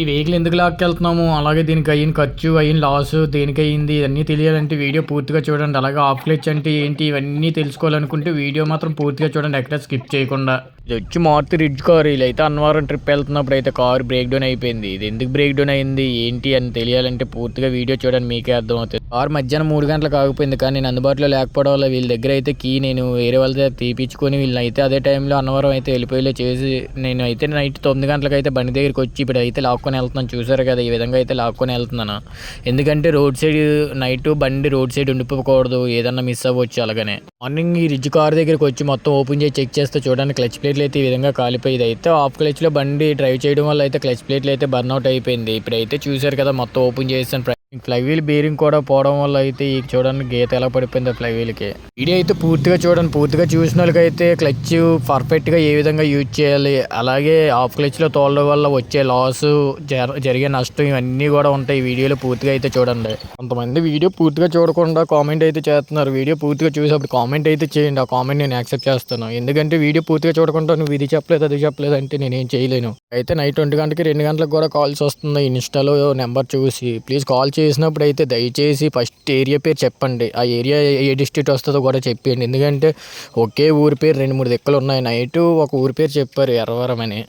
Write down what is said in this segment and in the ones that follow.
ఈ వెహికల్ ఎందుకు లాక్కెళ్తున్నాము? అలాగే దీనికి అయిన ఖర్చు అయిన లాస్ దేనికి అయింది ఇవన్నీ తెలియాలంటే వీడియో పూర్తిగా చూడండి. అలాగే ఆఫ్ క్లిచ్ అంటే ఏంటి? ఇవన్నీ తెలుసుకోవాలనుకుంటే వీడియో మాత్రం పూర్తిగా చూడండి. ఎక్కడ స్కిప్ చేయకుండా. ఇది వచ్చి మారుతి రిడ్జ్ కారు ఇలా అయితే అన్నవరం ట్రిప్ వెళ్తున్నప్పుడు అయితే కారు బ్రేక్ డౌన్ అయిపోయింది. ఇది ఎందుకు బ్రేక్ డౌన్ అయింది? ఏంటి అని తెలియాలంటే పూర్తిగా వీడియో చూడండి. మీకే అర్థమవుతుంది. కారు మధ్యాహ్నం మూడు గంటలకు ఆగిపోయింది. కానీ నేను అందుబాటులో లేకపోవడం వల్ల వీళ్ళ దగ్గర అయితే కీ నేను వేరే వాళ్ళ దగ్గర తీపించుకొని వీళ్ళని అయితే అదే టైంలో అన్నవరం అయితే వెళ్ళిపోయేలా చేసి నేను అయితే నైట్ తొమ్మిది గంటలకు అయితే బండి దగ్గరికి వచ్చి ఇప్పుడు అయితే లాక్కొని వెళ్తున్నాను. చూసారు కదా ఈ విధంగా అయితే లాక్కొని వెళ్తున్నాను. ఎందుకంటే రోడ్ సైడ్ నైట్ బండి రోడ్ సైడ్ ఉండిపోకూడదు. ఏదన్నా మిస్ అవ్వచ్చు అలాగనే. మార్నింగ్ ఈ రిడ్జ్ కార్ దగ్గరికి వచ్చి మొత్తం ఓపెన్ చేసి చెక్ చేస్తే చూడండి క్లచ్ ప్లేట్లు అయితే ఈ విధంగా కాలిపోయేది. అయితే ఆఫ్ క్లచ్లో బండి డ్రైవ్ చేయడం వల్ల అయితే క్లచ్ ప్లేట్లు అయితే బర్న్అవుట్ అయిపోయింది. ఇప్పుడైతే చూసారు కదా మొత్తం ఓపెన్ చేసాను ఫ్లైవీల్ బేరింగ్ కూడా పోవడం వల్ల అయితే ఈ చూడండి గీత ఎలా పడిపోయింది ఫ్లైవీల్కి. వీడియో అయితే పూర్తిగా చూడండి పూర్తిగా చూసిన వాళ్ళకైతే క్లచ్ పర్ఫెక్ట్గా ఏ విధంగా యూజ్ చేయాలి అలాగే ఆఫ్ క్లచ్లో తోలడం వల్ల వచ్చే లాస్ జరిగే నష్టం ఇవన్నీ కూడా ఉంటాయి. ఈ వీడియోలో పూర్తిగా అయితే చూడండి. కొంతమంది వీడియో పూర్తిగా చూడకుండా కామెంట్ అయితే చేస్తున్నారు. వీడియో పూర్తిగా చూసేప్పుడు కామెంట్ అయితే చేయండి. ఆ కామెంట్ నేను యాక్సెప్ట్ చేస్తాను. ఎందుకంటే వీడియో పూర్తిగా చూడకుండా నువ్వు ఇది చెప్పలేదు అది చెప్పలేదు అంటే నేనేం చేయలేను. అయితే నైట్ ఒంటి గంటకి రెండు గంటలకు కూడా కాల్స్ వస్తుంది ఇన్స్టాలో నెంబర్ చూసి ప్లీజ్ కాల్ చేసినప్పుడు అయితే దయచేసి ఫస్ట్ ఏరియా పేరు చెప్పండి. ఆ ఏరియా ఏ డిస్ట్రిక్ట్ వస్తుందో కూడా చెప్పండి ఎందుకంటే ఒకే ఊరి పేరు రెండు మూడు దిక్కులు ఉన్నాయి నైట్ ఒక ఊరి పేరు చెప్పారు. ఎర్రవరం అని.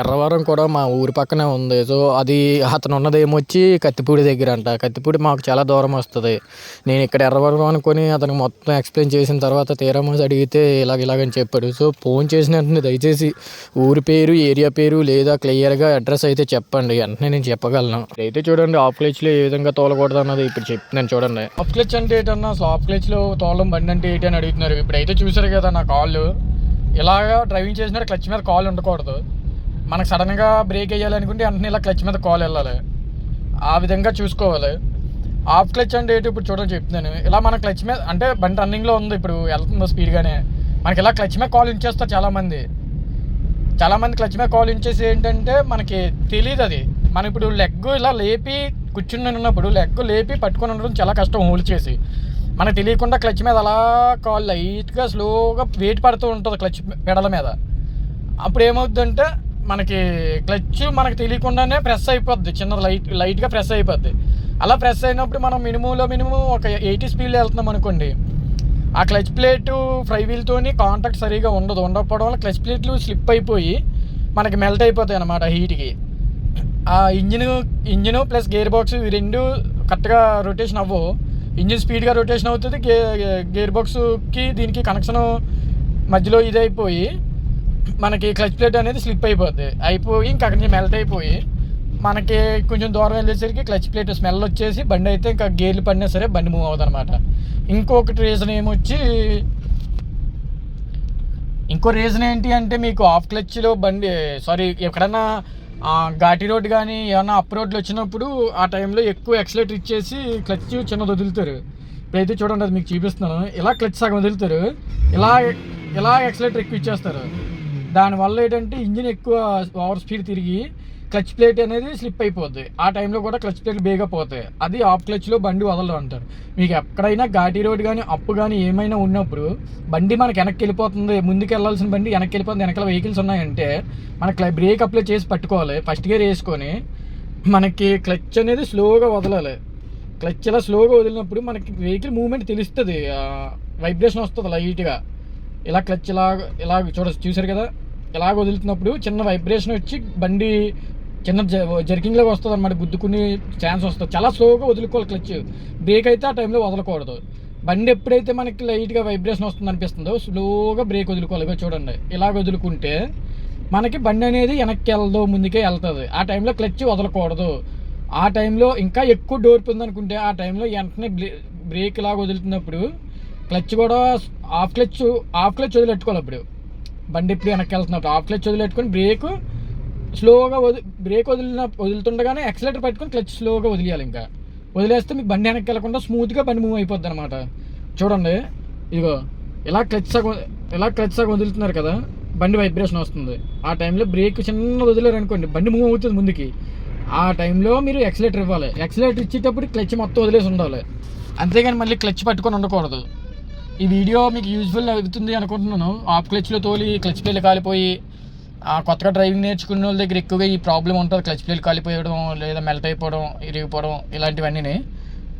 ఎర్రవరం కూడా మా ఊరి పక్కనే ఉంది. సో అది అతను ఉన్నది ఏమొచ్చి కత్తిపూడి దగ్గర అంట కత్తిపూడి మాకు చాలా దూరం వస్తుంది. నేను ఇక్కడ ఎర్రవరం అనుకొని అతనికి మొత్తం ఎక్స్ప్లెయిన్ చేసిన తర్వాత తీరమోసి అడిగితే ఇలాగ ఇలాగని చెప్పాడు. సో ఫోన్ చేసిన వెంటనే దయచేసి ఊరి పేరు ఏరియా పేరు లేదా క్లియర్గా అడ్రస్ అయితే చెప్పండి. వెంటనే నేను చెప్పగలను. అయితే చూడండి ఆఫ్ క్లచ్లో ఏ విధంగా తోలకూడదు అన్నది ఇప్పుడు చెప్తున్నాను చూడండి. ఆఫ్ క్లచ్ అంటే ఏంటన్నా? అసలు ఆఫ్ క్లచ్లో తోలం బండి అంటే ఏంటి అని అడుగుతున్నారు. ఇప్పుడు అయితే చూసారు కదా నా కాళ్ళు ఇలాగా డ్రైవింగ్ చేసినట్టు క్లచ్ మీద కాల్ ఉండకూడదు. మనకు సడన్గా బ్రేక్ వేయాలనుకుంటే వెంటనే ఇలా క్లచ్ మీద కాల్ వెళ్ళాలి. ఆ విధంగా చూసుకోవాలి. ఆఫ్ క్లచ్ అంటే ఏంటి ఇప్పుడు చూడండి చెప్తున్నాను. ఇలా మన క్లచ్ మీద అంటే బండి రన్నింగ్లో ఉంది ఇప్పుడు వెళ్తుందో స్పీడ్గానే మనకి ఇలా క్లచ్ మీద కాల్ ఉంచేస్తారు చాలామంది. చాలామంది క్లచ్ మీద కాల్ ఉంచేసి ఏంటంటే మనకి తెలియదు అది. మనం ఇప్పుడు లెగ్ ఇలా లేపి కూర్చుని ఉన్నప్పుడు లెగ్ లేపి పట్టుకొని ఉండడం చాలా కష్టం హోల్డ్ చేసి. మనకు తెలియకుండా క్లచ్ మీద అలా కాల్ లైట్గా స్లోగా వెయిట్ పడుతూ ఉంటుంది క్లచ్ పెడల మీద. అప్పుడు ఏమవుతుందంటే మనకి క్లచ్ మనకు తెలియకుండానే ప్రెస్ అయిపోద్ది. చిన్న లైట్ లైట్గా ప్రెస్ అయిపోద్ది. అలా ప్రెస్ అయినప్పుడు మనం మినిమంలో మినిమం ఒక ఎయిటీ స్పీడ్లో వెళ్తున్నాం అనుకోండి ఆ క్లచ్ ప్లేటు ఫ్రై వీల్తోని కాంటాక్ట్ సరిగా ఉండదు. ఉండకపోవడం వల్ల క్లచ్ ప్లేట్లు స్లిప్ అయిపోయి మనకి మెల్ట్ అయిపోతాయి అన్నమాట హీట్కి. ఆ engine engine plus gear box ఇవి రెండు కరెక్ట్గా రొటేషన్ అవ్వవు. ఇంజిన్ స్పీడ్గా రొటేషన్ అవుతుంది గే గేర్ బాక్స్కి దీనికి కనెక్షన్ మధ్యలో ఇది అయిపోయి మనకి క్లచ్ ప్లేట్ అనేది స్లిప్ అయిపోద్ది. అయిపోయి ఇంకా అక్కడి నుంచి మెల్ట్ అయిపోయి మనకి కొంచెం దూరం వెళ్ళేసరికి క్లచ్ ప్లేట్ స్మెల్ వచ్చేసి బండి అయితే ఇంకా గేర్లు పడినా సరే బండి మూవ్ అవుతుంది అనమాట ఇంకొకటి రీజన్ ఏమొచ్చి ఇంకో రీజన్ ఏంటి అంటే మీకు ఆఫ్ క్లచ్లో బండి సారీ ఎక్కడన్నా ఘాటి రోడ్ కానీ ఏమన్నా అప్ రోడ్లు వచ్చినప్పుడు ఆ టైంలో ఎక్కువ ఎక్సలేటర్ ఇచ్చేసి క్లచ్ చిన్నది వదులుతారు. ఇప్పుడైతే చూడండి అది మీకు చూపిస్తున్నాను. ఇలా క్లచ్ సగం వదులుతారు. ఇలా ఇలా ఎక్సలేటర్ ఎక్కువ ఇచ్చేస్తారు. దానివల్ల ఏంటంటే ఇంజిన్ ఎక్కువ ఓవర్ స్పీడ్ తిరిగి క్లచ్ ప్లేట్ అనేది స్లిప్ అయిపోద్ది. ఆ టైంలో కూడా క్లచ్ ప్లేట్ బేగా పోతాయి. అది ఆఫ్ క్లచ్లో బండి వదలడం అంటారు. మీకు ఎక్కడైనా ఘాటి రోడ్ కానీ అప్పు కానీ ఏమైనా ఉన్నప్పుడు బండి మనకి వెనక్కి వెళ్ళిపోతుంది. ముందుకు వెళ్ళాల్సిన బండి వెనక్కి వెళ్ళిపోతుంది. వెనకాల వెహికల్స్ ఉన్నాయంటే మనకి బ్రేక్ అప్లై చేసి పట్టుకోవాలి. ఫస్ట్ గేర్ వేసుకొని మనకి క్లచ్ అనేది స్లోగా వదలాలి. క్లచ్ ఇలా స్లోగా వదిలినప్పుడు మనకి వెహికల్ మూవ్మెంట్ తెలుస్తుంది. వైబ్రేషన్ వస్తుంది లైట్గా. ఇలా క్లచ్ ఇలా ఇలా చూడ చూసారు కదా? ఇలాగ వదులుతున్నప్పుడు చిన్న వైబ్రేషన్ వచ్చి బండి చిన్న లాగా వస్తుంది అనమాట గుద్దుకునే ఛాన్స్ వస్తుంది. చాలా స్లోగా వదులుకోవాలి క్లచ్ బ్రేక్ అయితే ఆ టైంలో వదలకూడదు. బండి ఎప్పుడైతే మనకి లైట్గా వైబ్రేషన్ వస్తుంది అనిపిస్తుందో స్లోగా బ్రేక్ వదులుకోవాలి. చూడండి. ఇలాగ వదులుకుంటే మనకి బండి అనేది వెనక్కి వెళ్ళదు ముందుకే వెళ్తుంది. ఆ టైంలో క్లచ్ వదలకూడదు. ఆ టైంలో ఇంకా ఎక్కువ డోర్ ఉందనుకుంటే ఆ టైంలో వెంటనే బ్రేక్ లాగా వదులుతున్నప్పుడు క్లచ్ కూడా ఆఫ్ క్లచ్ ఆఫ్ క్లచ్ వదిలెట్టుకోవాలి అప్పుడు. బండి ఎప్పుడు వెనక్కి వెళ్తున్నప్పుడు ఆఫ్ క్లచ్ వదిలెట్టుకొని బ్రేక్ స్లోగా వది బ్రేక్ వదిలిన వదులుతుండగానే ఎక్సలేటర్ పెట్టుకొని క్లచ్ స్లోగా వదిలేయాలి ఇంకా. వదిలేస్తే మీకు బండి వెనక్కి వెళ్ళకుండా స్మూత్గా బండి మూవ్ అయిపోద్ది అనమాట చూడండి. ఇదిగో. ఇలా క్లచ్ సగం ఇలా క్లచ్ సగం వదులుతున్నారు కదా బండి వైబ్రేషన్ వస్తుంది. ఆ టైంలో బ్రేక్ చిన్న వదిలేరు అనుకోండి. బండి మూవ్ అవుతుంది ముందుకి. ఆ టైంలో మీరు ఎక్సలేటర్ ఇవ్వాలి. ఎక్సలేటర్ ఇచ్చేటప్పుడు క్లచ్ మొత్తం వదిలేసి ఉండాలి. అంతేగాని మళ్ళీ క్లచ్ పట్టుకొని ఉండకూడదు. ఈ వీడియో మీకు యూజ్ఫుల్ అవుతుంది అనుకుంటున్నాను. ఆఫ్ క్లచ్లో తోలి క్లచ్ ప్లేలు కాలిపోయి ఆ కొత్తగా డ్రైవింగ్ నేర్చుకునే వాళ్ళ దగ్గర ఎక్కువగా ఈ ప్రాబ్లం ఉంటుంది. క్లచ్ ప్లేట్ కాలిపోయడం లేదా మెల్ట్ అయిపోవడం ఇరిగిపోవడం ఇలాంటివన్నీ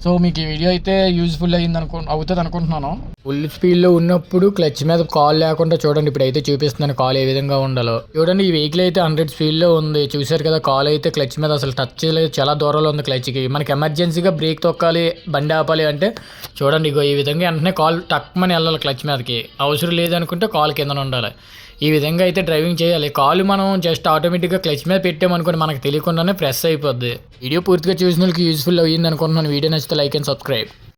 సో మీకు ఈ వీడియో అయితే యూజ్ఫుల్ అయ్యింది అనుకు అవుతుంది అనుకుంటున్నాను. ఫుల్ స్పీడ్లో ఉన్నప్పుడు క్లచ్ మీద కాల్ లేకుండా చూడండి. ఇప్పుడు అయితే చూపిస్తున్నాను కాల్ ఏ విధంగా ఉండాలో. చూడండి ఈ వెహికల్ అయితే హండ్రెడ్ స్పీడ్లో ఉంది. చూశారు కదా కాల్ అయితే క్లచ్ మీద అసలు టచ్ చేయలేదు చాలా దూరంలో ఉంది క్లచ్కి మనకి ఎమర్జెన్సీగా బ్రేక్ తొక్కాలి బండి ఆపాలి అంటే చూడండి ఇగో ఈ విధంగా వెంటనే కాల్ టక్మని వెళ్ళాలి క్లచ్ మీదకి. అవసరం లేదనుకుంటే కాల్ కింద ఉండాలి. ఈ విధంగా అయితే డ్రైవింగ్ చేయాలి. కాలు మనం జస్ట్ ఆటోమేటిక్గా క్లచ్ మీద పెట్టామనుకోండి మనకు తెలియకుండానే ప్రెస్ అయిపోద్ది. వీడియో పూర్తిగా చూసిన వాళ్ళకి యూజ్ఫుల్ అయ్యింది అనుకుంటున్నాను. వీడియో నచ్చితే the like and subscribe.